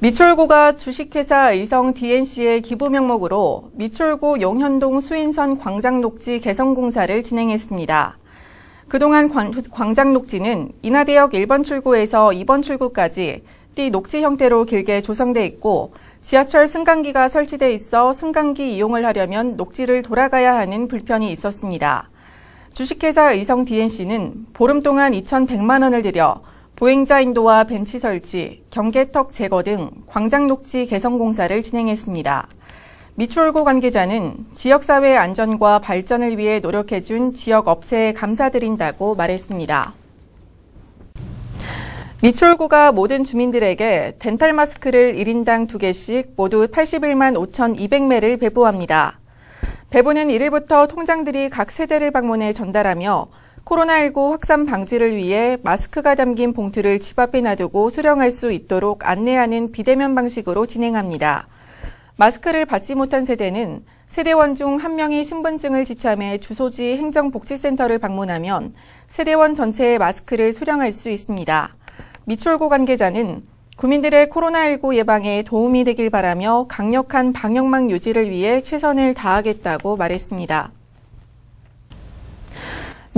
미철구가 주식회사 의성 DNC의 기부 명목으로 미철구 용현동 수인선 광장녹지 개선공사를 진행했습니다. 그동안 광, 광장녹지는 인하대역 1번 출구에서 2번 출구까지 띠 녹지 형태로 길게 조성돼 있고 지하철 승강기가 설치돼 있어 승강기 이용을 하려면 녹지를 돌아가야 하는 불편이 있었습니다. 주식회사 의성 DNC는 보름 동안 2,100만 원을 들여 보행자 인도와 벤치 설치, 경계턱 제거 등 광장 녹지 개선 공사를 진행했습니다. 미추홀고 관계자는 지역사회 안전과 발전을 위해 노력해준 지역 업체에 감사드린다고 말했습니다. 미추홀구가 모든 주민들에게 덴탈 마스크를 1인당 2개씩 모두 81만 5,200매를 배부합니다. 배부는 1일부터 통장들이 각 세대를 방문해 전달하며 코로나19 확산 방지를 위해 마스크가 담긴 봉투를 집 앞에 놔두고 수령할 수 있도록 안내하는 비대면 방식으로 진행합니다. 마스크를 받지 못한 세대는 세대원 중 한 명이 신분증을 지참해 주소지 행정복지센터를 방문하면 세대원 전체의 마스크를 수령할 수 있습니다. 미철고 관계자는 국민들의 코로나19 예방에 도움이 되길 바라며 강력한 방역망 유지를 위해 최선을 다하겠다고 말했습니다.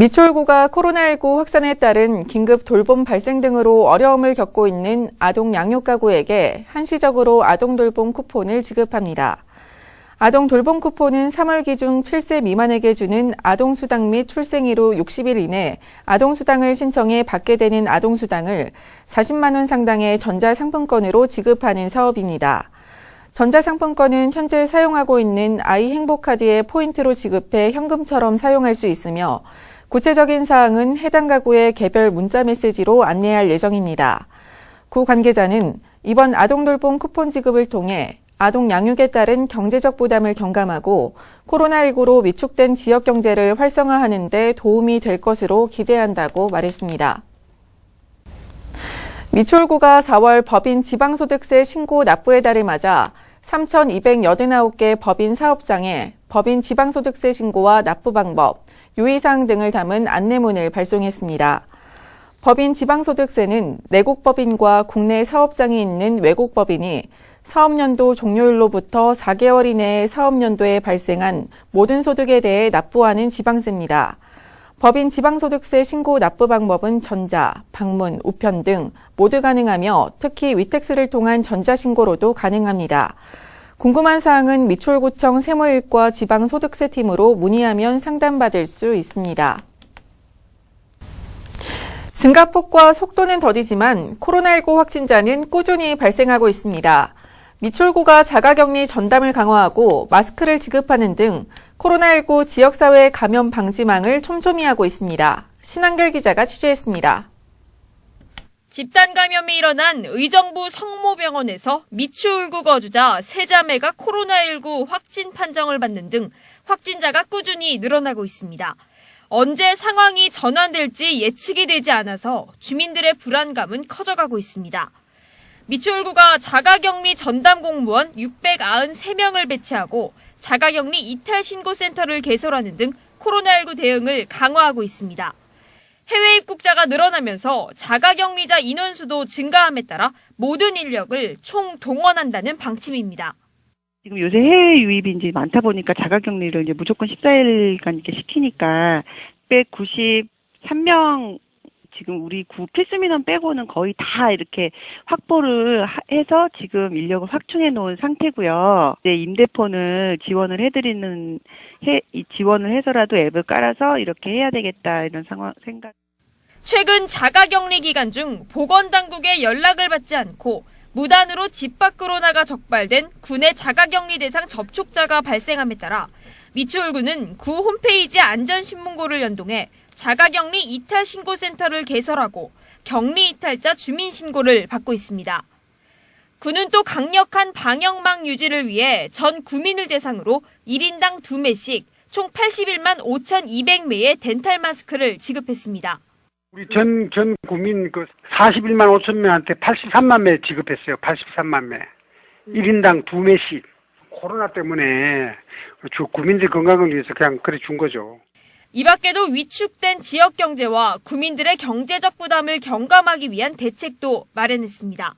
미추홀구가 코로나19 확산에 따른 긴급 돌봄 발생 등으로 어려움을 겪고 있는 아동 양육 가구에게 한시적으로 아동 돌봄 쿠폰을 지급합니다. 아동 돌봄 쿠폰은 3월 기준 7세 미만에게 주는 아동수당 및 출생이로 60일 이내 아동수당을 신청해 받게 되는 아동수당을 40만원 상당의 전자상품권으로 지급하는 사업입니다. 전자상품권은 현재 사용하고 있는 아이 행복카드의 포인트로 지급해 현금처럼 사용할 수 있으며 구체적인 사항은 해당 가구의 개별 문자 메시지로 안내할 예정입니다. 구 관계자는 이번 아동돌봄 쿠폰 지급을 통해 아동 양육에 따른 경제적 부담을 경감하고 코로나19로 위축된 지역 경제를 활성화하는 데 도움이 될 것으로 기대한다고 말했습니다. 미추홀구가 4월 법인 지방소득세 신고 납부의 달을 맞아 3,289개 법인 사업장에 법인 지방소득세 신고와 납부 방법, 유의사항 등을 담은 안내문을 발송했습니다. 법인 지방소득세는 내국 법인과 국내 사업장이 있는 외국 법인이 사업연도 종료일로부터 4개월 이내에 사업연도에 발생한 모든 소득에 대해 납부하는 지방세입니다. 법인 지방소득세 신고 납부 방법은 전자, 방문, 우편 등 모두 가능하며 특히 위택스를 통한 전자신고로도 가능합니다. 궁금한 사항은 미추홀구청 세무일과 지방소득세팀으로 문의하면 상담받을 수 있습니다. 증가폭과 속도는 더디지만 코로나19 확진자는 꾸준히 발생하고 있습니다. 미추홀구가 자가격리 전담을 강화하고 마스크를 지급하는 등 코로나19 지역사회 감염 방지망을 촘촘히 하고 있습니다. 신한결 기자가 취재했습니다. 집단 감염이 일어난 의정부 성모병원에서 미추홀구 거주자 세자매가 코로나19 확진 판정을 받는 등 확진자가 꾸준히 늘어나고 있습니다. 언제 상황이 전환될지 예측이 되지 않아서 주민들의 불안감은 커져가고 있습니다. 미추홀구가 자가격리 전담 공무원 693명을 배치하고 자가격리 이탈 신고센터를 개설하는 등 코로나19 대응을 강화하고 있습니다. 해외 입국자가 늘어나면서 자가격리자 인원수도 증가함에 따라 모든 인력을 총 동원한다는 방침입니다. 지금 요새 해외 유입이 이제 많다 보니까 자가격리를 이제 무조건 14일간 이렇게 시키니까 193명 지금 우리 구 필수민원 빼고는 거의 다 이렇게 확보를 해서 지금 인력을 확충해 놓은 상태고요. 이제 임대폰을 지원을 해드리는 해 지원을 해서라도 앱을 깔아서 이렇게 해야 되겠다 이런 상황 생각. 최근 자가격리 기간 중 보건당국의 연락을 받지 않고 무단으로 집 밖으로 나가 적발된 군의 자가격리 대상 접촉자가 발생함에 따라 미추홀구는 구 홈페이지 안전신문고를 연동해 자가격리 이탈 신고센터를 개설하고 격리 이탈자 주민 신고를 받고 있습니다. 군은 또 강력한 방역망 유지를 위해 전 구민을 대상으로 1인당 2매씩 총 81만 5,200매의 덴탈 마스크를 지급했습니다. 우리 전, 전 국민 그 41만 5천 명한테 83만 매 지급했어요. 83만 매. 1인당 2매씩. 코로나 때문에 주 국민들 건강을 위해서 그냥 그래 준 거죠. 이 밖에도 위축된 지역 경제와 구민들의 경제적 부담을 경감하기 위한 대책도 마련했습니다.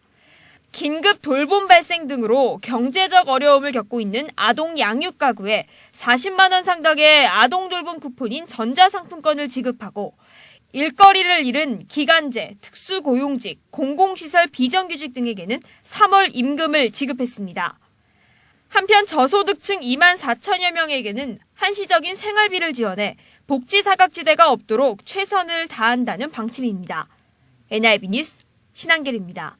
긴급 돌봄 발생 등으로 경제적 어려움을 겪고 있는 아동 양육 가구에 40만 원 상당의 아동 돌봄 쿠폰인 전자상품권을 지급하고 일거리를 잃은 기간제, 특수고용직, 공공시설 비정규직 등에게는 3월 임금을 지급했습니다. 한편 저소득층 2만 4천여 명에게는 한시적인 생활비를 지원해 복지 사각지대가 없도록 최선을 다한다는 방침입니다. NIB 뉴스 신한결입니다.